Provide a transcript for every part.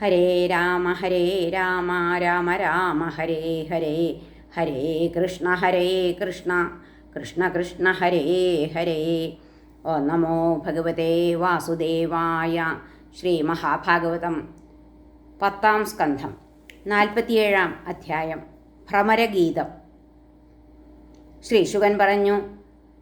ഹരേ രാമ ഹരേ രാമ രാമ രാമ ഹരേ ഹരേ ഹരേ കൃഷ്ണ ഹരേ കൃഷ്ണ കൃഷ്ണ കൃഷ്ണ ഹരേ ഹരേ. ഓ നമോ ഭഗവതേ വാസുദേവായ ശ്രീ മഹാഭാഗവതം പത്താം സ്കന്ധം നാൽപ്പത്തിയേഴാം അധ്യായം ഭ്രമരഗീതം. ശ്രീശുകൻ പറഞ്ഞു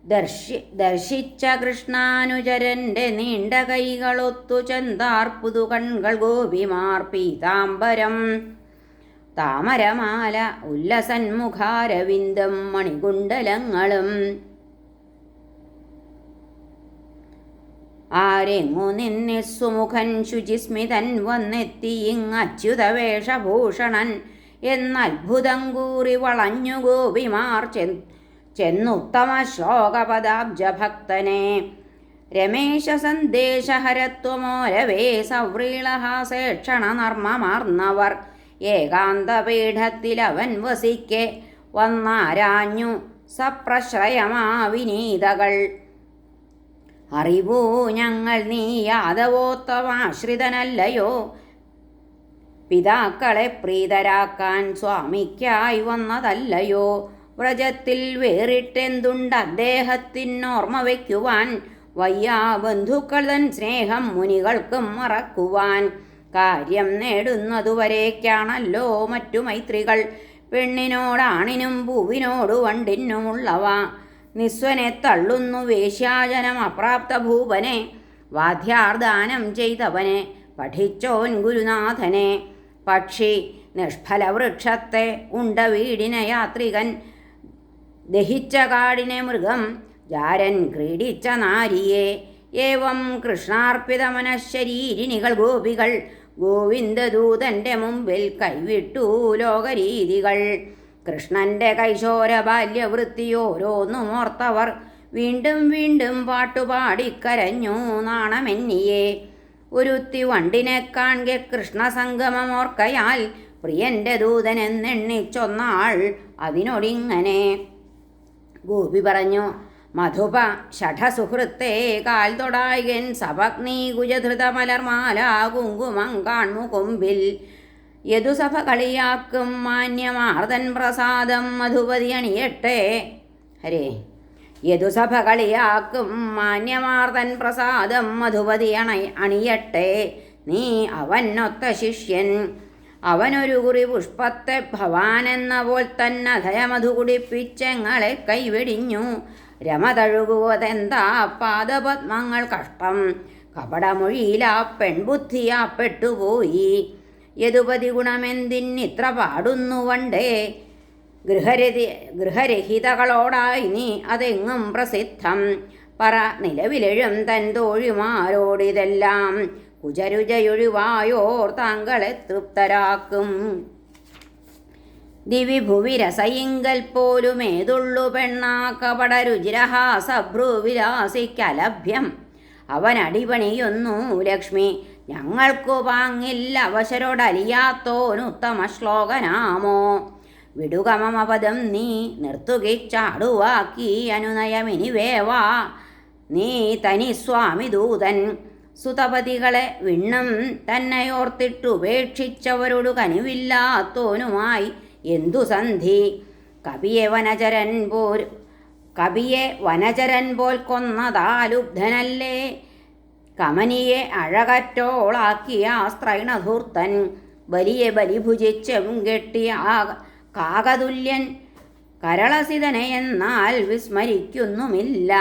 ദർശി ദർശിച്ച കൃഷ്ണാനുചരന്റെ നീണ്ട കൈകളൊത്തു ചെന്താർപ്പുതു കൺകൾ ഗോപിമാർ പീതാംബരം. താമരമാല ഉല്ലസന്മുഖാരവിന്ദം മണികുണ്ടലങ്ങളും ആരെങ്ങു നിന്നെ സുമുഖൻ ശുചിസ്മിതൻ വന്നെത്തി ഇങ് അച്യുത വേഷഭൂഷണൻ എന്നത്ഭുതം കൂറി വളഞ്ഞു ഗോപിമാർ ചെ ചെന്നുത്തമ ശ്ലോകപദാബ്ജഭക്തനെ രമേശ സന്ദേശഹരത്വമോരവേ സവ്രീളഹാസേക്ഷണ നർമ്മമാർന്നവർ ഏകാന്തപീഠത്തിലവൻ വസിക്കെ വന്നാരാഞ്ഞു സപ്രശ്രയമാവിനീതകൾ. അറിവൂ ഞങ്ങൾ നീ യാദവോത്തമാശ്രിതനല്ലയോ പിതാക്കളെ പ്രീതരാക്കാൻ സ്വാമിക്കായി വന്നതല്ലയോ? വ്രജത്തിൽ വേറിട്ടെന്തുണ്ട് അദ്ദേഹത്തിനോർമ്മ വയ്ക്കുവാൻ? വയ്യാ ബന്ധുക്കൾ തൻ സ്നേഹം മുനികൾക്കും മറക്കുവാൻ. കാര്യം നേടുന്നതുവരേക്കാണല്ലോ മറ്റു മൈത്രികൾ. പെണ്ണിനോടാണിനും പൂവിനോടു വണ്ടിനുമുള്ളവ നിസ്വനെ തള്ളുന്നു വേശ്യാജനം അപ്രാപ്ത ഭൂപനെ. വാദ്യാർദാനം ചെയ്തവനെ പഠിച്ചോൻ ഗുരുനാഥനെ. പക്ഷി നിഷ്ഫല വൃക്ഷത്തെ ഉണ്ട വീടിന യാത്രികൻ ദഹിച്ച കാടിനെ മൃഗം ജാരൻ ക്രീഡിച്ച നാരിയെ. ഏവം കൃഷ്ണാർപ്പിത മനഃശരീരിണികൾ ഗോപികൾ ഗോവിന്ദദൂതന്റെ മുമ്പിൽ കൈവിട്ടു ലോകരീതികൾ. കൃഷ്ണന്റെ കൈശോര ബാല്യവൃത്തിയോരോന്നും ഓർത്തവർ വീണ്ടും വീണ്ടും പാട്ടുപാടിക്കരഞ്ഞു നാണമെന്നിയെ. ഒരുത്തി വണ്ടിനെ കാൺകെ കൃഷ്ണസംഗമമോർക്കയാൽ പ്രിയന്റെ ദൂതനെന്നെണ്ണിച്ചൊന്നാൾ അതിനൊടിങ്ങനെ ഗോപി പറഞ്ഞു മധുപ ഷഠസുഹൃത്തെ കാൽ തൊടായകൻ സപഗ്നി കുജധൃതമലർമാല കുങ്കുമം കാൺമു കൊമ്പിൽ യദുസഭ കളിയാക്കും മാന്യമാർദൻ പ്രസാദം മധുപതി അണിയട്ടെ. ഹരേ യദുസഭ കളിയാക്കും മാന്യമാർദൻ പ്രസാദം മധുപതി അണ അണിയട്ടെ. നീ അവനൊത്ത ശിഷ്യൻ അവനൊരു കുറി പുഷ്പത്തെ ഭവാനെന്ന പോൽ തന്നെ അധയമധു കുടിപ്പിച്ചെങ്ങളെ കൈവെടിഞ്ഞു. രമ തഴുകുവതെന്താ പാദപത്മങ്ങൾ കഷ്ടം? കപടമൊഴിയിലാ പെൺബുദ്ധിയാ പെട്ടുപോയി. യതുപതി ഗുണമെന്തിന്നിത്ര പാടുന്നു വണ്ടേ? ഗൃഹരതി ഗൃഹരഹിതകളോടായി നീ അതെങ്ങും പ്രസിദ്ധം. പറ നിലവിലെഴും തൻ തോഴിമാരോടിതെല്ലാം. കുജരുജയൊഴിവായോർ താങ്കളെ തൃപ്തരാക്കും. ദിവിഭുവി രസയിങ്കൽ പോലും ഏതുള്ളു പെണ്ണാ കപട രുചിരഹാസഭ്രുവിലാസിക്കലഭ്യം അവൻ അടിപണിയൊന്നു ലക്ഷ്മി ഞങ്ങൾക്കു പാങ്ങില്ല അവശരോടലിയാത്തോനുത്തമ ശ്ലോകനാമോ വിടുകമമപദം നീ നിർത്തുകിച്ചാടുവാക്കി അനുനയമിനി വേവാ നീ തനി സ്വാമി ദൂതൻ സുതപതികളെ വിണ്ണം തന്നെയോർത്തിട്ടുപേക്ഷിച്ചവരോടു കനിവില്ലാത്തോനുമായി എന്തു സന്ധി? കവിയെ വനചരൻ പോൽ കവിയെ വനചരൻ പോൽ കൊന്നതാലുബ്ധനല്ലേ? കമനിയെ അഴകറ്റോളാക്കിയ സ്ത്രൈണധൂർത്തൻ വലിയ ബലിഭുജിച്ചും കെട്ടിയ കാകതുല്യൻ കരളസിതനെ എന്നാൽ വിസ്മരിക്കുന്നുമില്ല.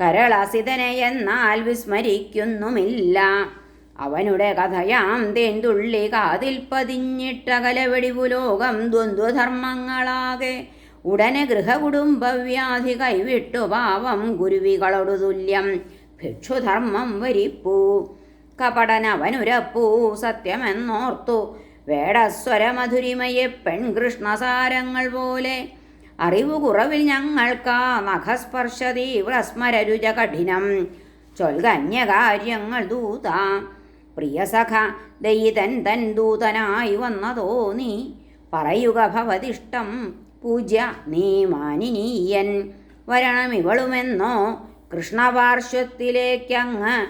കരളസിതനെ എന്നാൽ വിസ്മരിക്കുന്നുമില്ല. അവനുടെ കഥയാം തേന്തുള്ളി കാതിൽ പതിഞ്ഞിട്ട കലവെടിവുലോകം ദ്വന്ദ്വധർമ്മങ്ങളാകെ. ഉടനെ ഗൃഹകുടുംബവ്യാധി കൈവിട്ടു പാവം ഗുരുവികളോടു തുല്യം ഭിക്ഷുധർമ്മം വരിപ്പൂ. കപടനവനുരപ്പൂ സത്യമെന്നോർത്തു. വേടസ്വരമധുരിമയെ പെൺകൃഷ്ണസാരങ്ങൾ പോലെ അറിവു കുറവിൽ ഞങ്ങൾക്കാ നഖസ്പർശ തീവ്രസ്മരരുച കഠിനം. ചൊൽകന്യകാര്യങ്ങൾ ദൂത പ്രിയസഖ ദയിതൻ തൻ ദൂതനായി വന്നതോ നീ? പറയുക ഭവതിഷ്ടം പൂജ്യ നീ മാനിനീയൻ. വരണമിവളുമെന്നോ കൃഷ്ണപാർശ്വത്തിലേക്കങ്ങ്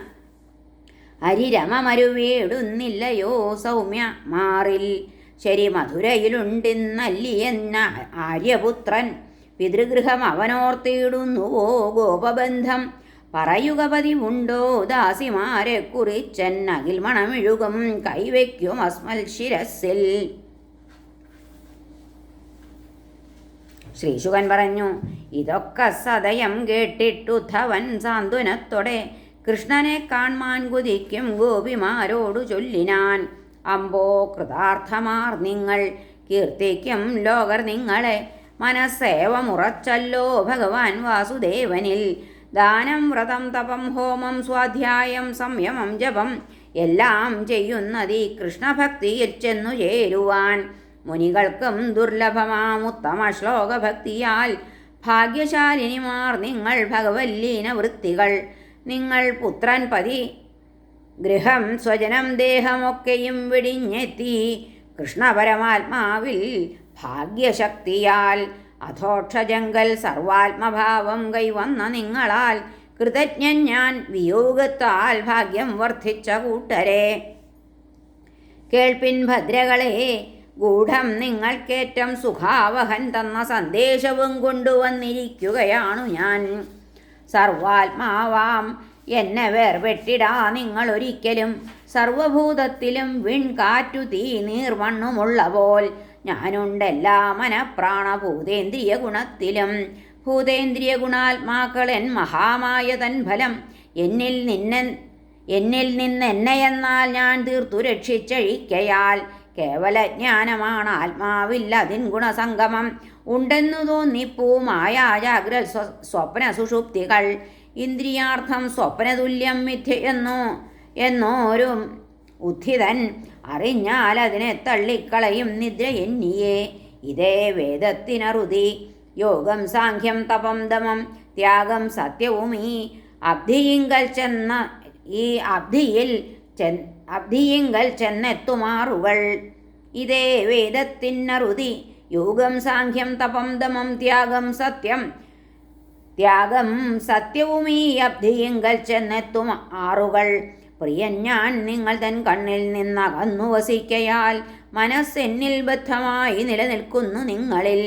അരിരമമരുവീടുന്നില്ലയോ സൗമ്യ മാറിൽ. ശരി മധുരയിലുണ്ടിന്നല്ലിയെന്ന ആര്യപുത്രൻ പിതൃഗൃഹം അവനോർത്തിയിടുന്നുവോ ഗോപബന്ധം? പറയുക പതിവുണ്ടോ ദാസിമാരെ കുറിച്ചൻ അകിൽ മണമെഴുകും കൈവയ്ക്കും അസ്മൽ ശിരസിൽ ശ്രീശുകൻ പറഞ്ഞു ഇതൊക്കെ സദയം കേട്ടിട്ടു ധവൻ സാന്ത്വനത്തോടെ കൃഷ്ണനെ കാൺമാൻ കുതിക്കും ഗോപിമാരോടു ചൊല്ലിനാൻ. അമ്പോ കൃതാർത്ഥമാർ നിങ്ങൾ കീർത്തിക്കും ലോകർ നിങ്ങളെ. മനസ്സേവമുറച്ചല്ലോ ഭഗവാൻ വാസുദേവനിൽ. ദാനം വ്രതം തപം ഹോമം സ്വാധ്യായം സംയമം ജപം എല്ലാം ചെയ്യുന്നതി കൃഷ്ണഭക്തിയിൽ ചെന്നു ചേരുവാൻ. മുനികൾക്കും ദുർലഭമാമുത്തമ ശ്ലോകഭക്തിയാൽ ഭാഗ്യശാലിനിമാർ നിങ്ങൾ ഭഗവല്ലീന വൃത്തികൾ. നിങ്ങൾ പുത്രൻ പതി ഗൃഹം സ്വജനം ദേഹമൊക്കെയും വെടിഞ്ഞെത്തി കൃഷ്ണപരമാത്മാവിൽ ഭാഗ്യശക്തിയാൽ അധോക്ഷജങ്കൽ സർവാത്മഭാവം കൈവന്ന നിങ്ങളാൽ കൃതജ്ഞൻ ഞാൻ വിയോഗത്താൽ ഭാഗ്യം വർദ്ധിച്ച കൂട്ടരെ. കേൾപ്പിൻ ഭദ്രകളെ ഗൂഢം നിങ്ങൾക്കേറ്റം സുഖാവഹൻ തന്ന സന്ദേശവും കൊണ്ടുവന്നിരിക്കുകയാണു ഞാൻ. സർവാത്മാവാം എന്നെ വേർപെട്ടിടാ നിങ്ങൾ ഒരിക്കലും സർവഭൂതത്തിലും വിൺകാറ്റു തീ നീർവണ്ണുമുള്ള പോൽ. ഞാനുണ്ടെല്ലാ മനപ്രാണ ഭൂതേന്ദ്രിയ ഗുണത്തിലും. ഭൂതേന്ദ്രിയ ഗുണാത്മാക്കളൻ മഹാമായ തൻ ഫലം. എന്നിൽ നിന്നെ എന്നിൽ നിന്ന് എന്നെയെന്നാൽ ഞാൻ തീർത്തു രക്ഷിച്ചഴിക്കയാൽ. കേവല ജ്ഞാനമാണ് ആത്മാവിൽ അതിൻ ഗുണസംഗമം. ഉണ്ടെന്നു തോന്നിപ്പൂ മായാ ജാഗ്ര സ്വപ്ന സുഷുപ്തികൾ ഇന്ദ്രിയാർത്ഥം സ്വപ്നതുല്യം മിഥ്യ എന്നോരും എന്നോരു ഉദ്ധിതൻ അറിഞ്ഞാൽ അതിനെ തള്ളിക്കളയും നിദ്ര എന്നിയേ. ഇതേ വേദത്തിനറുതി യോഗം സാഖ്യം തപം ദമം ത്യാഗം സത്യവും ഈ അബ്ധിയിങ്കൽ ചെന്ന ഈ അബ്ധിയിൽ ചെ അബ്ധിയിങ്കൽ ചെന്നെത്തുമാറുകൾ. ഇതേ വേദത്തിനറുതി യോഗം സാഖ്യം തപം ദമം ത്യാഗം സത്യം ത്യാഗം സത്യവും ഈ അബ്ധിയിങ്കൽ ചെന്നെത്തും ആറുകൾ. പ്രിയൻ ഞാൻ നിങ്ങൾ തൻ കണ്ണിൽ നിന്നകന്നു വസിക്കയാൽ മനസ്സെന്നിൽ ബദ്ധമായി നിലനിൽക്കുന്നു നിങ്ങളിൽ.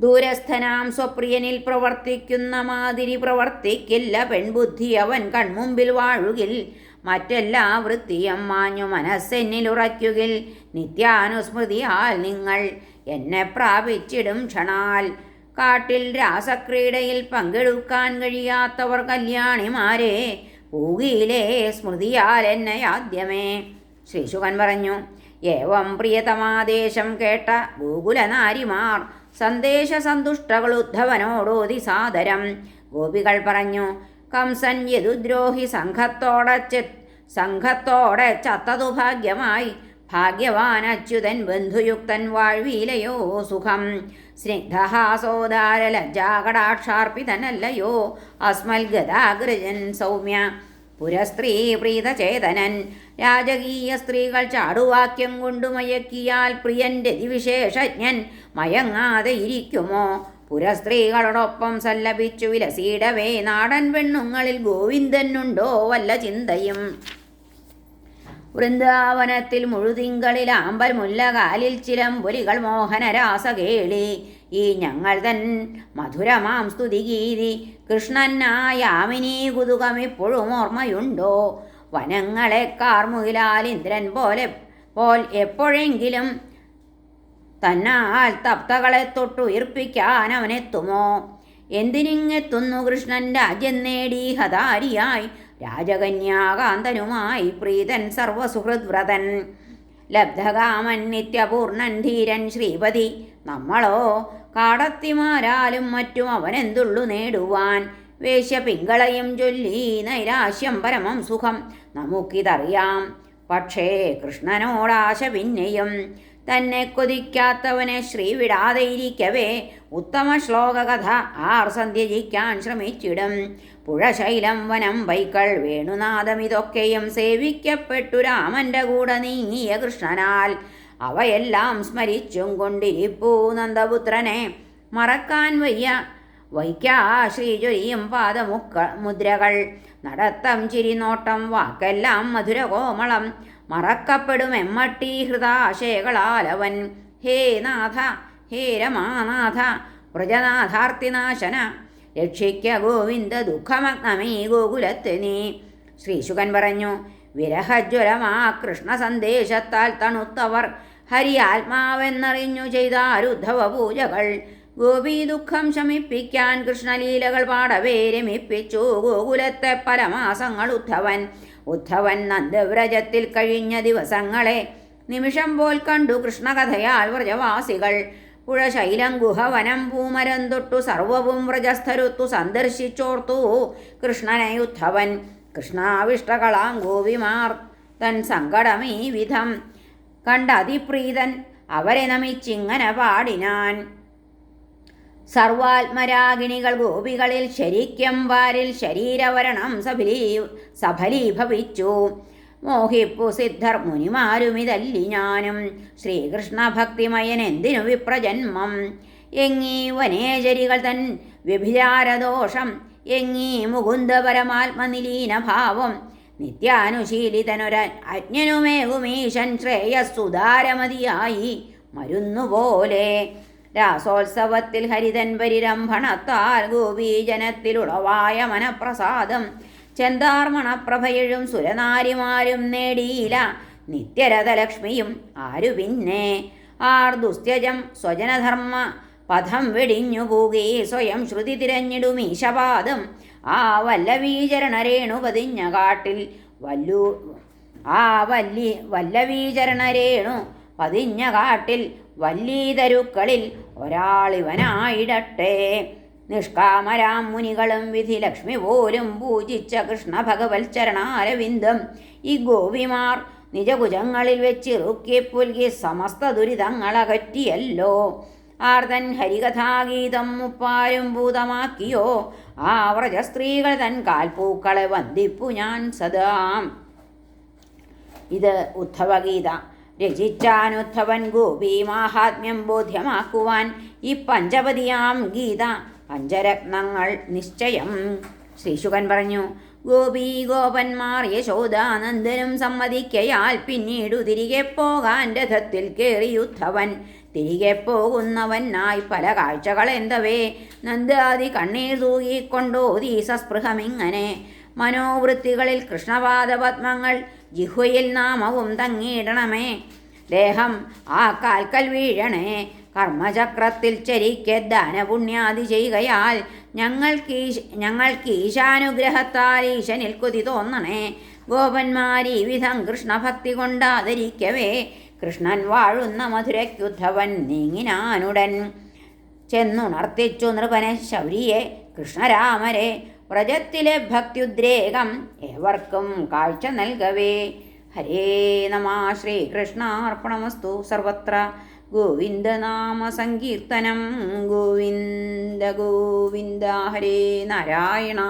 ദൂരസ്ഥനാം സ്വപ്രിയനിൽ പ്രവർത്തിക്കുന്ന മാതിരി പ്രവർത്തിക്കില്ല പെൺബുദ്ധി അവൻ കൺമുമ്പിൽ വാഴുകിൽ. മറ്റെല്ലാ വൃത്തിയും മാഞ്ഞു മനസ്സെന്നിൽ ഉറയ്ക്കുകിൽ. നിത്യാനുസ്മൃതിയാൽ നിങ്ങൾ എന്നെ പ്രാപിച്ചിടും ക്ഷണാൽ. കാട്ടിൽ രാസക്രീഡയിൽ പങ്കെടുക്കാൻ കഴിയാത്തവർ കല്യാണിമാരെ പൂകിയിലെ സ്മൃതിയാൽ എന്നെ ആദ്യമേ. ശ്രീശുഖൻ പറഞ്ഞു ഏവം പ്രിയതമാദേശം കേട്ട ഗോകുലനാരിമാർ സന്ദേശ സന്തുഷ്ടകൾ ഉദ്ധവനോടോതി സാദരം. ഗോപികൾ പറഞ്ഞു കംസൻ യദുദ്രോഹി സംഘത്തോടെ സംഘത്തോടെ ചത്തതു ഭാഗ്യമായി. ഭാഗ്യവാൻ അച്യുതൻ ബന്ധുയുക്തൻ വാഴ്വീലയോ സുഖം. സ്നിഗ്ധഹാസോദാര അസ്മൽഗതാഗ്രജൻ അസ്മൽ ഗതാഗ്രജൻ സൗമ്യ പുരസ്ത്രീ പ്രീതചേതനൻ രാജകീയ സ്ത്രീകൾ ചാടുവാക്യം കൊണ്ടു മയക്കിയാൽ പ്രിയന്റെ ദിവിശേഷജ്ഞൻ മയങ്ങാതെ ഇരിക്കുമോ? പുരസ്ത്രീകളോടൊപ്പം സല്ലപിച്ചു വിലസീടവേ നാടൻ പെണ്ണുങ്ങളിൽ ഗോവിന്ദനുണ്ടോ വല്ല ചിന്തയും? വൃന്ദാവനത്തിൽ മുഴുതിങ്കളിൽ ആമ്പൽ മുല്ലകാലിൽ ചിലമ്പൊലികൾ മോഹനരാസകേളി ഈ ഞങ്ങൾ തൻ മധുരമാം സ്തുതിഗീതി കൃഷ്ണനായാമിനി കുതുകമിപ്പോഴും ഓർമ്മയുണ്ടോ? വനങ്ങളെ കാർമുകിലാൽ ഇന്ദ്രൻ പോലെ പോൽ എപ്പോഴെങ്കിലും തന്നാൽ തപ്തകളെ തൊട്ടുയർപ്പിക്കാൻ അവനെത്തുമോ? എന്തിനിങ്ങെത്തുന്നു കൃഷ്ണൻ രാജ്യം നേടി? ഹതാരിയായി രാജകന്യാകാന്തനുമായി പ്രീതൻ സർവസുഹൃദ്വ്രതൻ. ലബ്ധകാമൻ നിത്യപൂർണൻ ധീരൻ ശ്രീപതി. നമ്മളോ കാടത്തിമാരാലും മറ്റും അവനെന്തുള്ളു നേടുവാൻ? വേശ്യപിങ്കളയും ചൊല്ലി നൈരാശ്യം പരമം സുഖം. നമുക്കിതറിയാം. പക്ഷേ കൃഷ്ണനോടാശ പിന്നെയും തന്നെ കൊതിക്കാത്തവനെ ശ്രീ വിടാതെ ഇരിക്കവേ ഉത്തമ ശ്ലോകകഥ ആർ സന്ധ്യജിക്കാൻ ശ്രമിച്ചിടും. പുഴശൈലം വനം വൈക്കൾ വേണുനാഥം ഇതൊക്കെയും സേവിക്കപ്പെട്ടു രാമന്റെ കൂടെ നീങ്ങിയ കൃഷ്ണനാൽ. അവയെല്ലാം സ്മരിച്ചും കൊണ്ടിരിപ്പൂ നന്ദപുത്രനെ. മറക്കാൻ വയ്യ. വൈക്കാ ശ്രീചൊരിയും പാദമുക്ക മുദ്രകൾ. നടത്തം ചിരിനോട്ടം വാക്കെല്ലാം മധുരകോമളം. മറക്കപ്പെടും എമ്മട്ടി ഹൃദാശയകളാലവൻ. ഹേ നാഥ ഹേ രമാനാഥ വ്രജനാഥാർത്ഥിനാശന രക്ഷിക്ക ഗോവിന്ദ ദുഃഖമഗ്നമീ ഗോകുലത്തെ നീ. ശ്രീശുകൻ പറഞ്ഞു വിരഹജ്വലമാ കൃഷ്ണ സന്ദേശത്താൽ തണുത്തവർ ഹരി ആത്മാവെന്നറിഞ്ഞു ചെയ്താരുദ്ധവ പൂജകൾ. ഗോപി ദുഃഖം ശമിപ്പിക്കാൻ കൃഷ്ണലീലകൾ പാടവേ രമിപ്പിച്ചു. ഗോകുലത്തെ പല മാസങ്ങൾ ഉദ്ധവൻ ഉദ്ധവൻ നന്ദവ്രജത്തിൽ കഴിഞ്ഞ ദിവസങ്ങളെ നിമിഷം പോൽ കണ്ടു കൃഷ്ണകഥയാൽ വ്രജവാസികൾ. പുഴശൈലം ഗുഹവനം പൂമരം തൊട്ടു സർവവും വ്രജസ്ഥരുത്തു സന്ദർശിച്ചോർത്തു കൃഷ്ണനെ ഉദ്ധവൻ. കൃഷ്ണാവിഷ്ടകളാം ഗോപിമാർ തൻ സങ്കടമീ വിധം കണ്ടതിപ്രീതൻ അവരെ നമിച്ചിങ്ങനെ പാടിനാൻ. സർവാത്മരാഗിണികൾ ഗോപികളിൽ ശരിക്കും വാരിൽ ശരീരവരണം സഫലീ സഫലീഭവിച്ചു. മോഹിപ്പു സിദ്ധർ മുനിമാരുമിതല്ലി ഞാനും. ശ്രീകൃഷ്ണ ഭക്തിമയൻ എന്തിനു വിപ്രജന്മം? എങ്ങീ വനേചരികൾ തൻ വ്യഭിചാരദോഷം? എങ്ങീ മുകുന്ദ പരമാത്മനിലീന ഭാവം നിത്യാനുശീലിതനൊര അജ്ഞനുമേകുമീശൻ ശ്രേയസ്സുധാരമതിയായി മരുന്നുപോലെ. രാസോത്സവത്തിൽ ഹരിതൻ പരിരംഭണത്താൽ ഗോപീജനത്തിലുളവായ മനപ്രസാദം. ചെന്താർമണപ്രഭയഴും സുരനാരിമാരും നേടിയില്ല നിത്യരഥലക്ഷ്മിയും ആരു പിന്നെ? ആർ ദുസ്ത്യജം സ്വജനധർമ്മ പഥം വെടിഞ്ഞു പോകേ സ്വയം ശ്രുതി തിരഞ്ഞിടും ഈശപാദം. ആ വല്ലവീചരണരേണു പതിഞ്ഞ കാട്ടിൽ വല്ലു ആ വല്ലി വല്ലവീചരണരേണു പതിഞ്ഞ കാട്ടിൽ വല്ലീതരുക്കളിൽ ഒരാളിവനായിടട്ടെ. നിഷ്കാമരാം മുനികളും വിധി ലക്ഷ്മി പോലും പൂജിച്ച കൃഷ്ണ ഭഗവത് ചരണാരവിന്ദം. ഈ ഗോപിമാർ നിജകുജങ്ങളിൽ വെച്ചിറുക്കി പുൽകി സമസ്ത ദുരിതങ്ങളകറ്റിയല്ലോ. ആർതൻ ഹരികഥാഗീതം മുപ്പാരും ഭൂതമാക്കിയോ? ആ വ്രജസ്ത്രീകൾ തൻ കാൽപ്പൂക്കളെ വന്ദിപ്പു ഞാൻ സദാം. ഇത് ഉദ്ധവഗീത. രചിച്ചാനുദ്ധവൻ ഗോപി മാഹാത്മ്യം ബോധ്യമാക്കുവാൻ ഈ പഞ്ചപതിയാം ഗീത പഞ്ചരത്നങ്ങൾ നിശ്ചയം. ശ്രീശുകൻ പറഞ്ഞു ഗോപി ഗോപന്മാർ യശോദാനന്ദനും സമ്മതിക്കയാൽ പിന്നീടു തിരികെ പോകാൻ രഥത്തിൽ കയറി ഉദ്ധവൻ തിരികെ പോകുന്നവനായി പല കാഴ്ചകൾ എന്തവേ? നന്ദാതി കണ്ണീർ തൂകിക്കൊണ്ടോ സസ്പൃഹമിങ്ങനെ. മനോവൃത്തികളിൽ കൃഷ്ണപാദപത്മങ്ങൾ ജിഹ്വയിൽ നാമവും തങ്ങിയിടണമേ. ദേഹം ആ കാൽക്കൽ വീഴണേ. കർമ്മചക്രത്തിൽ ചരിക്കെ ദാനപുണ്യാദി ചെയ്യുകയാൽ ഞങ്ങൾക്ക് ഞങ്ങൾക്ക് ഈശാനുഗ്രഹത്താൽ ഈശനിൽ കൊതി തോന്നണേ. ഗോപന്മാരി വിധം കൃഷ്ണഭക്തി കൊണ്ടാദരിക്കവേ കൃഷ്ണൻ വാഴുന്ന മധുരയ്ക്കുദ്ധവൻ നീങ്ങിനാനുടൻ. ചെന്നുണർത്തിച്ചു നൃപനെ ശൗരിയെ കൃഷ്ണരാമരെ. വ്രജത്തിലെ ഭക്തിയുദ്രേകം ഏവർക്കും കാഴ്ച നൽകവേ. ഹരേ നമ ശ്രീകൃഷ്ണാർപ്പണമസ്തു സർവത്ര ഗോവിന്ദനാമ സങ്കീർത്തനം. ഗോവിന്ദ ഗോവിന്ദ ഹരേ നാരായണ.